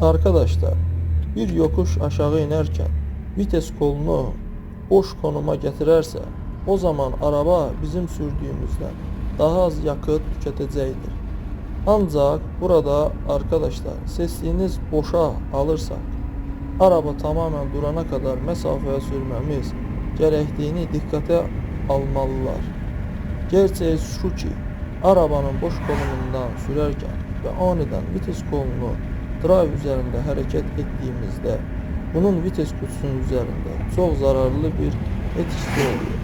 Arkadaşlar bir yokuş aşağı inerken vites kolunu boş konuma getirirse o zaman araba bizim sürdüğümüzden daha az yakıt tüketecektir. Ancak burada arkadaşlar sesliğiniz boşa alırsak araba tamamen durana kadar mesafeye sürmemiz gerektiğini dikkate almalılar. Gerçeği şu ki arabanın boş konumundan sürerken ve aniden vites kolunu drive üzerinde hareket ettiğimizde bunun vites kutusunun üzerinde çok zararlı bir etkisi oluyor.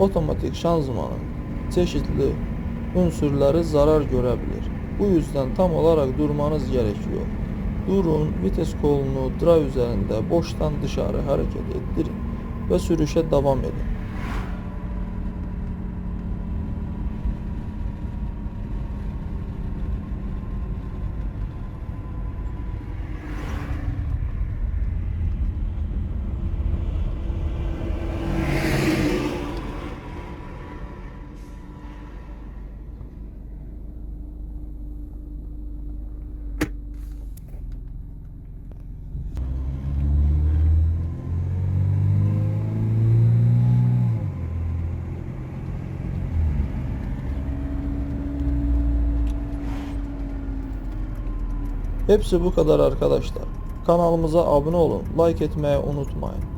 Otomatik şanzımanın çeşitli unsurları zarar görebilir. Bu yüzden tam olarak durmanız gerekiyor. Durun, vites kolunu drive üzerinde boştan dışarı hareket ettirin ve sürüşe devam edin. Hepsi bu kadar arkadaşlar. Kanalımıza abone olun, like etmeyi unutmayın.